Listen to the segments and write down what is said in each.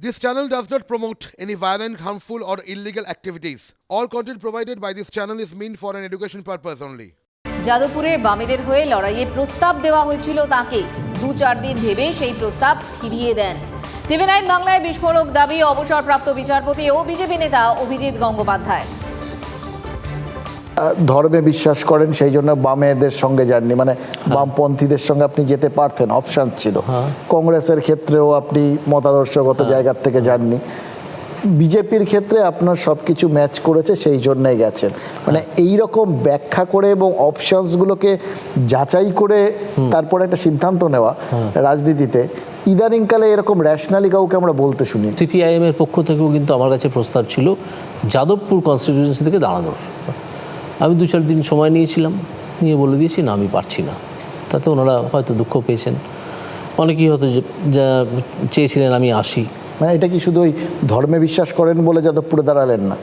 This channel does not promote any violent, harmful, or illegal activities. All content provided by this channel is meant for an education purpose only. যাদবপুরে বামেদের হয়ে লড়াইয়ে প্রস্তাব দেওয়া হয়েছিল তাকে দু চার দিন ভেবে সেই প্রস্তাব ফিরিয়ে দেন টিভি নাইন বাংলায় বিস্ফোরক দাবি অবসরপ্রাপ্ত বিচারপতি ও বিজেপি নেতা অভিজিৎ গঙ্গোপাধ্যায় ধর্মে বিশ্বাস করেন সেই জন্য বামেদের সঙ্গে যাননি। মানে বামপন্থীদের সঙ্গে আপনি যেতে পারতেন অপশান ছিল। কংগ্রেসের ক্ষেত্রেও আপনি মতাদর্শগত জায়গার থেকে যাননি। বিজেপির ক্ষেত্রে আপনার সব কিছু ম্যাচ করেছে সেই জন্যই গেছেন। মানে এই রকম ব্যাখ্যা করে এবং অপশানসগুলোকে যাচাই করে তারপরে একটা সিদ্ধান্ত নেওয়া রাজনীতিতে ইদানিংকালে এরকম র্যাশনালি কাউকে আমরা বলতে শুনি সিপিআইএম এর পক্ষ থেকেও কিন্তু আমার কাছে প্রস্তাব ছিল যাদবপুর কনস্টিটিউয়েন্সি থেকে দাঁড়ানোর। আমি দু চার দিন সময় নিয়েছিলাম নিয়ে বলে দিয়েছি না আমি পারছি না। তাতে ওনারা হয়তো দুঃখ পেয়েছেন। অনেকেই হয়তো যে- চেয়েছিলেন আমি আসি। মানে এটা কি শুধু ওই ধর্মে বিশ্বাস করেন বলে যাদবপুরে দাঁড়ালেন না?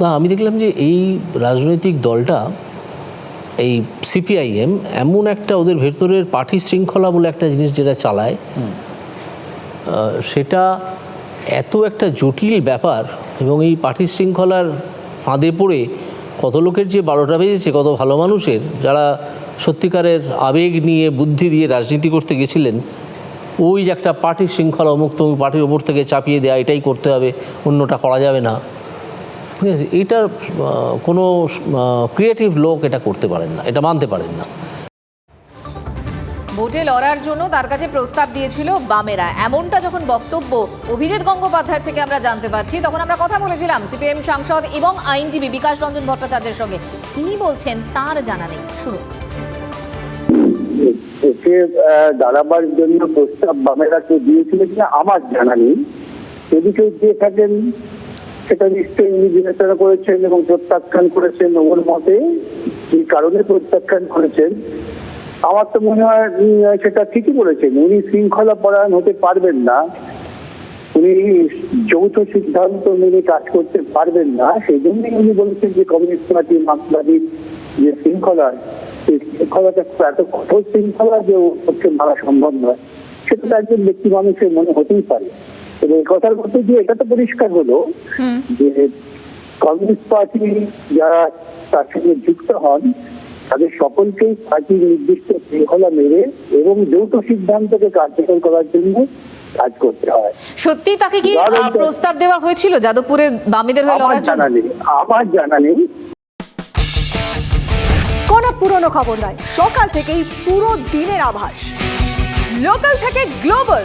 না আমি দেখলাম যে এই রাজনৈতিক দলটা এই সিপিআইএম এমন একটা ওদের ভেতরের পার্টি শৃঙ্খলা বলে একটা জিনিস যেটা চালায় সেটা এত একটা জটিল ব্যাপার এবং এই পার্টি শৃঙ্খলার ফাঁদে পড়ে কত লোকের যে বারোটা বেজেছে, কত ভালো মানুষের, যারা সত্যিকারের আবেগ নিয়ে, বুদ্ধি দিয়ে রাজনীতি করতে গেছিলেন, ওই যে একটা পার্টির শৃঙ্খলা অমুক তমুক পার্টির ওপর থেকে চাপিয়ে দেওয়া এটাই করতে হবে, অন্যটা করা যাবে না। ঠিক আছে? এটার কোনো ক্রিয়েটিভ লোক এটা করতে পারেন না, এটা মানতে পারেন না। ভোটে লড়ার জন্য তার কাছে প্রস্তাব দিয়েছিল বামেরা। এমনটা যখন বক্তব্য অভিজিৎ গঙ্গোপাধ্যায়ের থেকে আমরা জানতে পারছি, তখন আমরা কথা বলেছিলাম সিপিএম সাংসদ এবং আইনজীবী বিকাশ রঞ্জন ভট্টাচার্যের সঙ্গে। তিনি বলছেন, তার জানা নেই। শুনুন। একে দাঁড়াবার জন্য প্রস্তাব বামেরা কেউ দিয়েছিল কিনা আমার জানা নেই। যদি কেউ দিয়ে থাকেন, সেটা নিশ্চয়ই উনি বিবেচনা করেছেন এবং প্রত্যাখ্যান করেছেন ওর মতে। এই কারণে প্রত্যাখ্যান করেছেন? আমার তো মনে হয় সেটা ঠিকই বলেছেন। উনি শৃঙ্খলা পরায়ণ হতে পারবেন না। উনি যৌথ সিদ্ধান্ত মেনে কাজ করতে পারবেন না। সেই জন্যই উনি বলেছেন যে কমিউনিস্ট পার্টি মার্ক্সবাদী যে শৃঙ্খলা সেই শৃঙ্খলাটা এত কঠোর শৃঙ্খলা যে পক্ষে মারা সম্ভব নয়। সেটা তো একজন ব্যক্তি মানুষের মনে হতেই পারে। এবং এই কথার মধ্যে দিয়ে এটা তো পরিষ্কার হলো যে কমিউনিস্ট পার্টি যারা তার সঙ্গে যুক্ত হন তাদের সকলকেই পার্টি নির্দিষ্ট শৃঙ্খলা মেরে এবং যৌথ সিদ্ধান্তকে কার্যকর করার জন্য কাজ করতে হয়। সত্যি তাকে কি প্রস্তাব দেওয়া হয়েছিল যাদবপুরে বামেদের হয়ে লড়ার জন্য? জানা আমার জানা নেই। কোনো পুরনো খবর নয়। সকাল থেকেই পুরো দিনের আভাস। লোকাল থেকে গ্লোবাল।